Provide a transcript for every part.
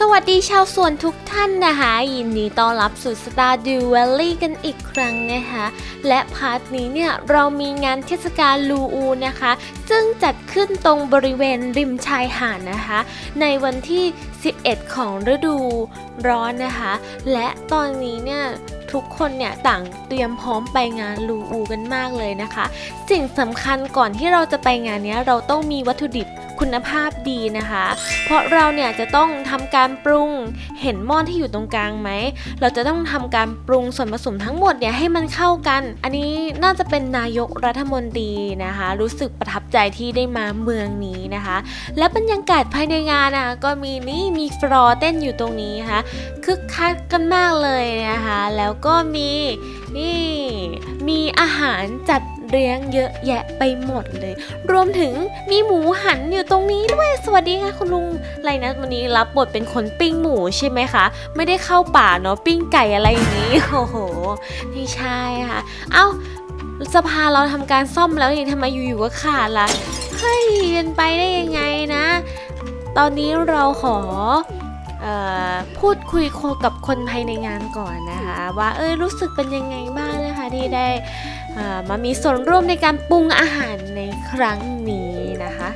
สวัสดีชาวสวนทุกท่านนะคะยินดีต้อนรับสู่ Star d e w a l l y กันอีกครั้งนะคะและพาร์ทนี้เนี่ยเรามีงานเทศกาลลูอูนะคะ ซึ่งจัดขึ้นตรงบริเวณริมชายหาดนะคะ ในวันที่ 11 ของฤดูร้อนนะคะ และตอนนี้เนี่ยทุกคนเนี่ยต่างเตรียมพร้อมไปงานลูอูกันมากเลยนะคะ สิ่งสำคัญก่อนที่เราจะไปงานนี้เราต้องมีวัตถุดิบ คุณภาพดีนะคะ เพราะเราเนี่ยจะต้องทำการปรุงเห็นหม้อที่อยู่ตรงกลางไหม เราจะต้องทำการปรุงส่วนผสมทั้งหมดเนี่ยให้มันเข้ากัน อันนี้น่าจะเป็นนายกรัฐมนตรีนะคะ รู้สึกประทับใจที่ได้มาเมืองนี้นะคะ และบรรยากาศภายในงานอะก็มีนี่มีฟลอร์เต้นอยู่ตรงนี้นะคะคึกคักกันมากเลยนะคะ แล้วก็มีนี่มีอาหารจัด เรียงเยอะแยะไปหมดเลย รวมถึงมีหมูหันอยู่ตรงนี้ด้วย สวัสดีค่ะคุณลุงไรนะวันนี้รับบทเป็นคนปิ้งหมูใช่ไหมคะ ไม่ได้เข้าป่าเนาะปิ้งไก่อะไรอย่างนี้ โอ้โห ไม่ใช่ค่ะ เอ้าสภาเราทำการซ่อมแล้วนี่ทำไมอยู่ๆก็ขาดล่ะ เฮ้ยเป็นไปได้ยังไงนะ ตอนนี้เราขอพูดคุยกับคนภายในงานก่อนนะคะ ว่าเออรู้สึกเป็นยังไงบ้างนะคะที่ได้ มามีส่วนร่วมในการปรุงอาหารในครั้งนี้นะคะ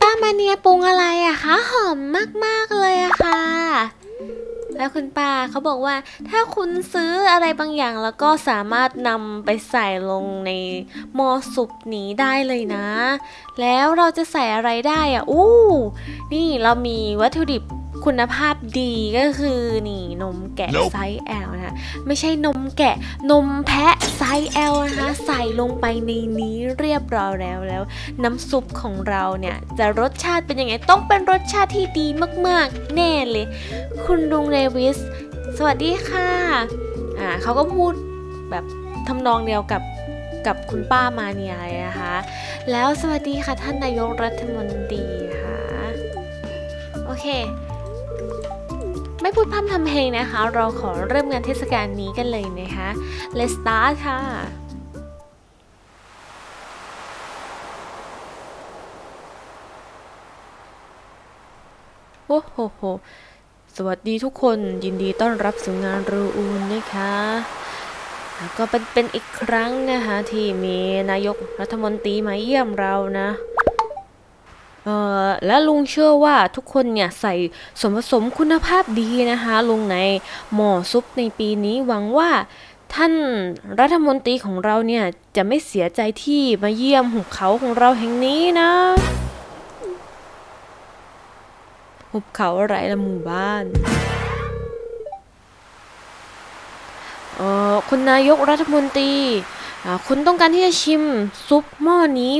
ป้ามาเนียปรุงอะไรอะคะหอมมากๆเลยอะค่ะ แล้วคุณป้าเขาบอกว่า ถ้าคุณซื้ออะไรบางอย่างแล้วก็สามารถนำไปใส่ลงในหม้อซุปนี้ได้เลยนะ แล้วเราจะใส่อะไรได้อะอู้นี่เรามีวัตถุดิบ คุณภาพดีก็คือนี่นมแกะ Nope ไซส์ L นะคะไม่ใช่นมแกะนมแพะไซส์ L นะคะใส่ลงไปในนี้เรียบร้อยแล้วแล้ว น้ำซุปของเราเนี่ยจะรสชาติเป็นยังไงต้องเป็นรสชาติที่ดีมากๆ แน่เลย คุณลุงเรวิส สวัสดีค่ะอ่าเขาก็พูดแบบทำนองเดียวกับกับคุณป้ามาเนียเลยนะคะ แล้วสวัสดีค่ะท่านนายกรัฐมนตรีค่ะ โอเค ไม่พูดพร่ำทำเพลงนะคะ เราขอเริ่มงานเทศกาลนี้กันเลยนะคะ Let's start ค่ะโอ้โหโหสวัสดีทุกคนยินดีต้อนรับสู่งานรูอูนนะคะแล้วก็เป็นเป็นอีกครั้งนะคะที่มีนายกรัฐมนตรีมาเยี่ยมเรานะ เอ่อและลุงเชื่อว่าทุกคนเนี่ยใส่ส่วนผสมคุณภาพดีนะคะลงในหม้อซุปในปีนี้หวังว่าท่านรัฐมนตรีของเราเนี่ย จะไม่เสียใจที่มาเยี่ยมหุบเขาของเราแห่งนี้นะ หุบเขาอะไรละหมู่บ้านเออคุณนายกรัฐมนตรี คุณต้องการที่จะชิมซุปหม้อนี้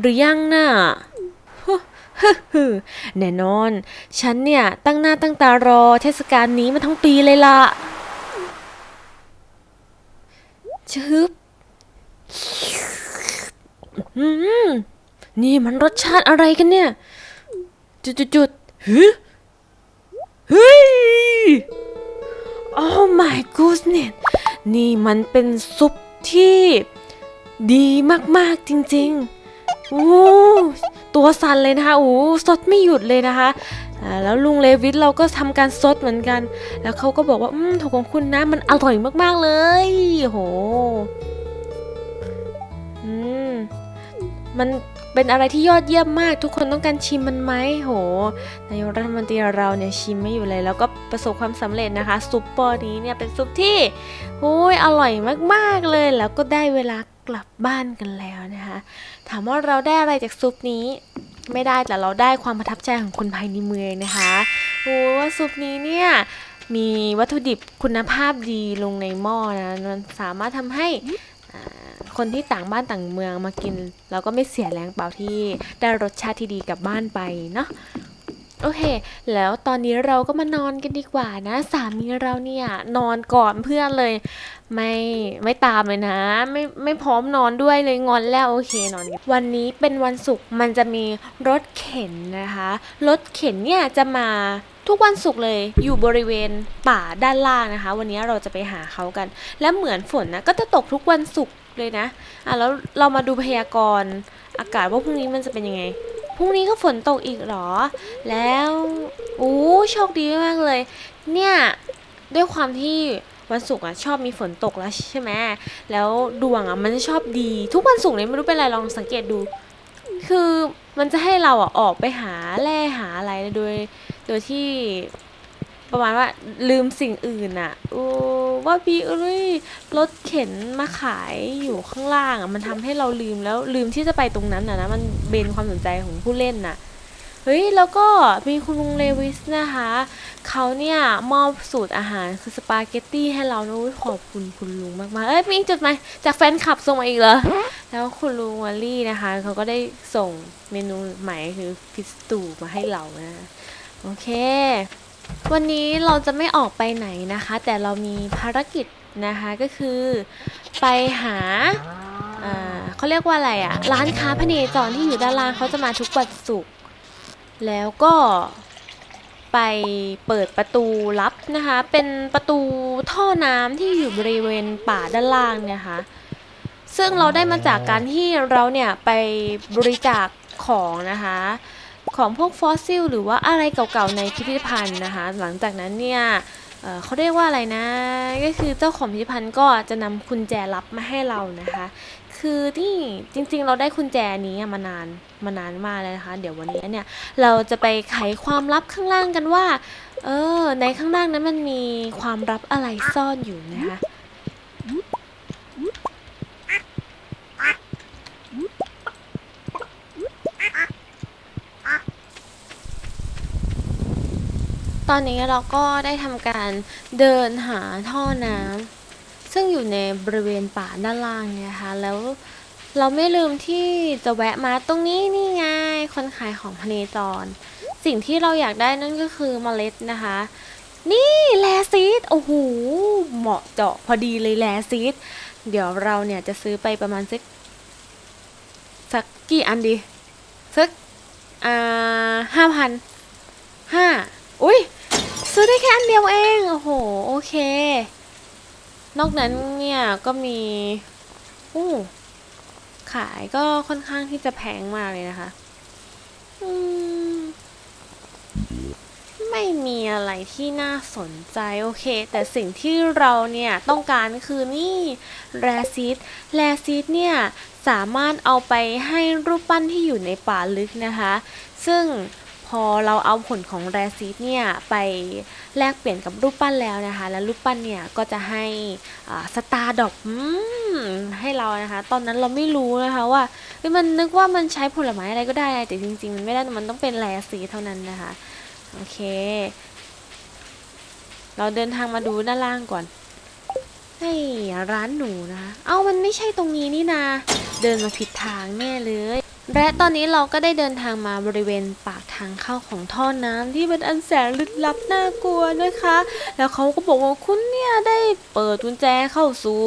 หรือยังน่ะ ฮึแน่นอน ฉันเนี่ยตั้งหน้าตั้งตารอเทศกาลนี้มาทั้งปีเลยล่ะชึบอืมนี่มันรสชาติอะไรกันเนี่ย จุดจุดจุดฮึเฮ้ย Oh my goodness นี่มันเป็นซุปที่ดีมาก ๆ จริง ๆ โอ้ ตัวสั่นเลยนะคะโอ้สดไม่หยุดเลยนะคะแล้วลุงเลวิทเราก็ทำการซดเหมือนกัน แล้วเขาก็บอกว่าอืมถูกของคุณนะมันอร่อยมากๆเลยโหอืมมัน เป็นอะไรที่ยอดเยี่ยมมาก ทุกคนต้องการชิมมันไหมโหนายกรัฐมนตรีเราเนี่ยชิมไม่อยู่เลยแล้วก็ประสบความสำเร็จนะคะ ซุปปอนี้เนี่ยเป็นซุปที่โอ้ยอร่อยมากๆเลย แล้วก็ได้เวลากลับบ้านกันแล้วนะคะ ถามว่าเราได้อะไรจากซุปนี้ไม่ได้แต่เราได้ความประทับใจของคนภายในเมืองนะคะโอ้ว่าซุปนี้เนี่ยมีวัตถุดิบคุณภาพดีลงในหม้อนะมันสามารถทำให้อา คนที่ต่างบ้านต่างเมืองมากิน เราก็ไม่เสียแรงเปล่าที่ได้รสชาติที่ดีกลับบ้านไปเนาะโอเค แล้วตอนนี้เราก็มานอนกันดีกว่านะ สามีเราเนี่ยนอนก่อนเพื่อนเลย ไม่ไม่ตามเลยนะ ไม่ไม่พร้อมนอนด้วยเลยงอนแล้วโอเคนอนกันวันนี้เป็นวันศุกร์มันจะมีรถเข็นนะคะรถเข็นเนี่ยจะมาทุกวันศุกร์เลยอยู่บริเวณป่าด้านล่างนะคะ วันนี้เราจะไปหาเขากัน และเหมือนฝนนะก็จะตกทุกวันศุกร์ เลยนะอะแล้วเรามาดูพยากรณ์อากาศว่าพรุ่งนี้มันจะเป็นยังไงพรุ่งนี้ก็ฝนตกอีกหรอ แล้วโอ้โชคดีมากเลย เนี่ยด้วยความที่วันศุกร์อะชอบมีฝนตกแล้วใช่ไหมแล้วดวงอะมันชอบดี ทุกวันศุกร์เนี่ยไม่รู้เป็นไรลองสังเกตดู คือมันจะให้เราอะออกไปหาแร่หาอะไรโดย โดยที่ ประมาณว่าลืมสิ่งอื่นอะโอ้ว่าพี่เอ้ยรถเข็นมาขายอยู่ข้างล่างอะมันทำให้เราลืมแล้วลืมที่จะไปตรงนั้นอะนะมันเบนความสนใจของผู้เล่นน่ะเฮ้ยแล้วก็มีคุณลุงเลวิสนะคะเขาเนี่ยมอบสูตรอาหารคือสปาเกตตี้ให้เรานะขอบคุณคุณลุงมากๆเอ้ยมีจดหมายจากแฟนคลับส่งมาอีกเหรอแล้วคุณลุงวอลลี่นะคะเขาก็ได้ส่งเมนูใหม่คือฟิสตูมาให้เรานะ โอเค วันนี้เราจะไม่ออกไปไหนนะคะ แต่เรามีภารกิจนะคะก็คือไปหาเขาเรียกว่าอะไรอะร้านค้าพเนจรที่อยู่ด้านล่างเขาจะมาทุกวันศุกร์แล้วก็ไปเปิดประตูลับนะคะ เป็นประตูท่อน้ำที่อยู่บริเวณป่าด้านล่างเนยคะ ซึ่งเราได้มาจากการที่เราเนี่ยไปบริจาคของนะคะ ของพวกฟอสซิลหรือว่าอะไรเก่าๆในพิพิธภัณฑ์นะคะ หลังจากนั้นเนี่ยเเขาเรียกว่าอะไรนะ ก็คือเจ้าของพิพิธภัณฑ์ก็จะนำกุญแจลับมาให้เรานะคะ คือที่จริงๆ เราได้กุญแจนี้มานานมานานมากเลยนะคะ เดี๋ยววันนี้เนี่ยเราจะไปไขความลับข้างล่างกันว่า เออในข้างล่างนั้นมันมีความลับอะไรซ่อนอยู่นะคะ ตอนนี้เราก็ได้ทำการเดินหาท่อน้ำซึ่งอยู่ในบริเวณป่าด้านล่างเนี่ยนะคะแล้วเราไม่ลืมที่จะแวะมาตรงนี้นี่ไงคนขายของพเนจร สิ่งที่เราอยากได้นั่นก็คือเมล็ดนะคะ นี่แลซีดโอ้โหเหมาะเจาะพอดีเลยแลซีดเดี๋ยวเราเนี่ยจะซื้อไปประมาณสักสักกี่อันดีสักอ่าห้าพันห้าอุ้ย ซื้อได้แค่อันเดียวเอง โอ้โห โอเค นอกนั้นเนี่ยก็มีอู้ขายก็ค่อนข้างที่จะแพงมากเลยนะคะ อืม ไม่มีอะไรที่น่าสนใจโอเค แต่สิ่งที่เราเนี่ยต้องการคือนี่แรซิดแรซิดเนี่ยสามารถเอาไปให้รูปปั้นที่อยู่ในป่าลึกนะคะ ซึ่ง พอเราเอาผลของแรซิดเนี่ยไปแลกเปลี่ยนกับรูปปั้นแล้วนะคะ แล้วรูปปั้นเนี่ยก็จะให้สตาร์ดอกให้เรานะคะ ตอนนั้นเราไม่รู้นะคะว่ามันนึกว่ามันใช้ผลไม้อะไรก็ได้ แต่จริงๆ มันไม่ได้ มันต้องเป็นแรซีเท่านั้นนะคะ โอเค เราเดินทางมาดูด้านล่างก่อนให้ร้านหนูนะคะ เอามันไม่ใช่ตรงนี้นี่นา เดินมาผิดทางแน่เลย และตอนนี้เราก็ได้เดินทางมาบริเวณปากทางเข้าของท่อน้ำที่เป็นอันแสนลึกลับน่ากลัวนะคะ แล้วเขาก็บอกว่าคุณเนี่ยได้เปิดกุญแจเข้าสู่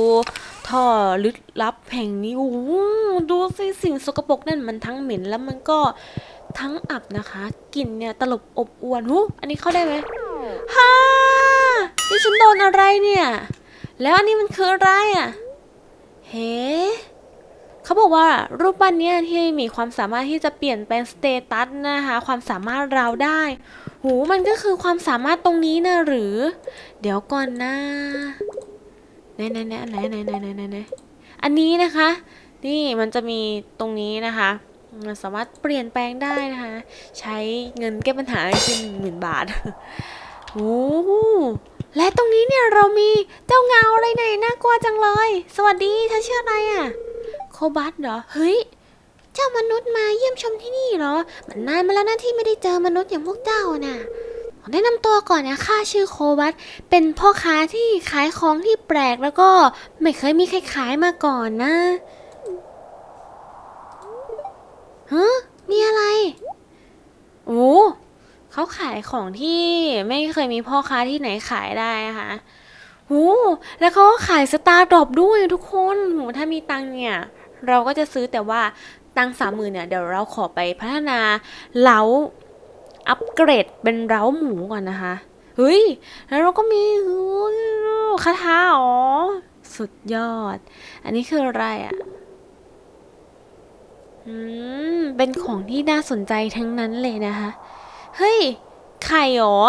ท่อลึกลับแห่งนี้โอ้ดูสิสิ่งสกปรกนั่นมันทั้งเหม็นแล้วมันก็ทั้งอับนะคะกลิ่นเนี่ยตลบอบอวนหูอันนี้เข้าได้ไหมฮ่านี่ฉันโดนอะไรเนี่ย แล้วอันนี้มันคืออะไรอะเฮ้ เขาบอกว่ารูปปั้นเนี่ยที่มีความสามารถที่จะเปลี่ยนเป็นสเตตัสนะคะความสามารถเราได้ หูมันก็คือความสามารถตรงนี้นะหรือ เดี๋ยวก่อนนะไหนไหนไหนไหนไหนไหนไหนไหนไหนอันนี้นะคะ นี่มันจะมีตรงนี้นะคะมันสามารถเปลี่ยนแปลงได้นะคะ ใช้เงินแก้ปัญหาคือหนึ่งหมื่นบาทโอ้และตรงนี้เนี่ยเรามีเจ้าเงาอะไรไหนน่ากลัวจังเลย สวัสดีเธอชื่ออะไรอะ บัสเหรอ เฮ้ย เจ้ามนุษย์มาเยี่ยมชมที่นี่เหรอ มันนานมาแล้วนะที่ไม่ได้เจอมนุษย์อย่างพวกเจ้าน่ะขอแนะนำตัวก่อนนะข้าชื่อโคบัสเป็นพ่อค้าที่ขายของที่แปลกแล้วก็ไม่เคยมีใครขายมาก่อนนะฮะมีอะไร โอ้เขาขายของที่ไม่เคยมีพ่อค้าที่ไหนขายได้นะคะโอ้แล้วเขาก็ขายสตาร์ดรอปด้วยทุกคนโหถ้ามีตังเนี่ย เราก็จะซื้อแต่ว่าตังสามหมื่นเนี่ยเดี๋ยวเราขอไปพัฒนาเล้าอัปเกรดเป็นเล้าหมูก่อนนะคะ เฮ้ย แล้วเราก็มีคาถาอ๋อ สุดยอด อันนี้คืออะไรอะ่ะอืม เป็นของที่น่าสนใจทั้งนั้นเลยนะคะ เฮ้ย ไข่หรอ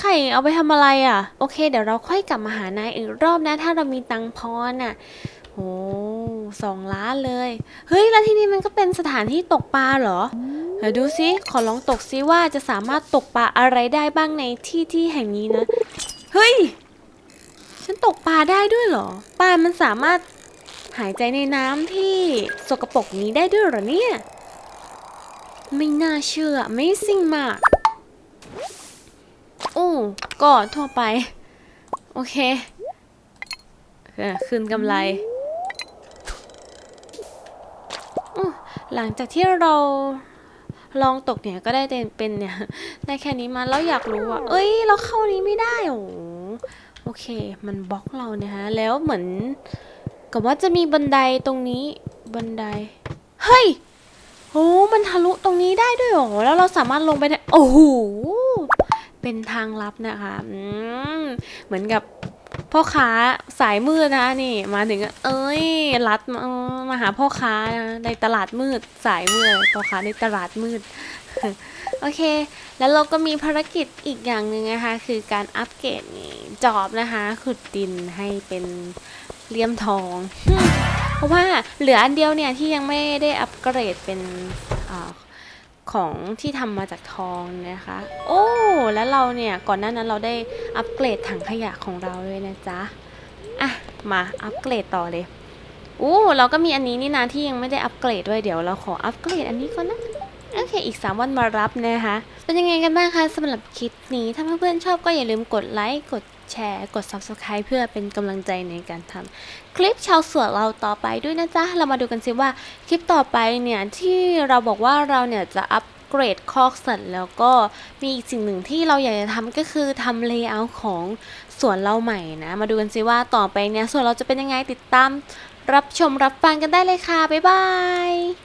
ไข่เอาไปทำอะไรอะ โอเค เดี๋ยวเราค่อยกลับมาหานายอีกรอบนะ ถ้าเรามีตังพอน่ะ โอ้ สองล้านเลย เฮ้ย แล้วที่นี่มันก็เป็นสถานที่ตกปลาเหรอเดี๋ยวดูซิ ขอลองตกซิว่าจะสามารถตกปลาอะไรได้บ้างในที่ที่แห่งนี้นะ เฮ้ย ฉันตกปลาได้ด้วยเหรอ ปลามันสามารถหายใจในน้ำที่สกปรกนี้ได้ด้วยเหรอเนี่ย ไม่น่าเชื่อ Amazing มากโอ้ก็ทั่วไป โอเคเออคืนกำไรอู้ หลังจากที่เราลองตกเนี่ยก็ได้เป็นเนี่ยได้แค่นี้มาแล้วอยากรู้อะเอ้ย เราเข้านี้ไม่ได้โอ้โอเค มันบล็อกเราเนี่ยฮะ แล้วเหมือนกับว่าจะมีบันไดตรงนี้บันได เฮ้ยโอ้มันทะลุตรงนี้ได้ด้วยเหรอ แล้วเราสามารถลงไปได้ โอ้โห เป็นทางลับนะคะอืมเหมือนกับ พ่อค้าสายมืดนะนี่มาถึงเอ้ยรัดมามาหาพ่อค้านะในตลาดมืดสายมืดพ่อค้าในตลาดมืดโอเค แล้วเราก็มีภารกิจอีกอย่างหนึ่งนะคะคือการอัปเกรดจอบนะคะขุดดินให้เป็นเลี่ยมทอง เพราะว่าเหลืออันเดียวเนี่ยที่ยังไม่ได้อัปเกรดเป็นอา ของที่ทำมาจากทองนะคะ โอ้ แล้วเราเนี่ยก่อนหน้านั้นเราได้อัปเกรดถังขยะของเราเลยนะจ๊ะ อะ มาอัปเกรดต่อเลยอู้เราก็มีอันนี้นี่นะที่ยังไม่ได้อัปเกรดด้วยเดี๋ยวเราขออัปเกรดอันนี้ก่อนนะโอเค อีก 3 วันมารับนะคะ เป็นยังไงกันบ้างคะสำหรับคลิปนี้ ถ้าเพื่อนๆชอบก็อย่าลืมกดไลค์ กด แชร์ กด Subscribe เพื่อเป็นกำลังใจในการทำคลิปชาวสวนเราต่อไปด้วยนะจ๊ะ เรามาดูกันสิว่าคลิปต่อไปเนี่ยที่เราบอกว่าเราเนี่ยจะอัปเกรดคอกสัตว์แล้วก็มีอีกสิ่งหนึ่งที่เราอยากจะทำก็คือทำเลเยอร์ของสวนเราใหม่นะ มาดูกันสิว่าต่อไปเนี่ยสวนเราจะเป็นยังไงติดตาม รับชมรับฟังกันได้เลยค่ะ บ๊ายบาย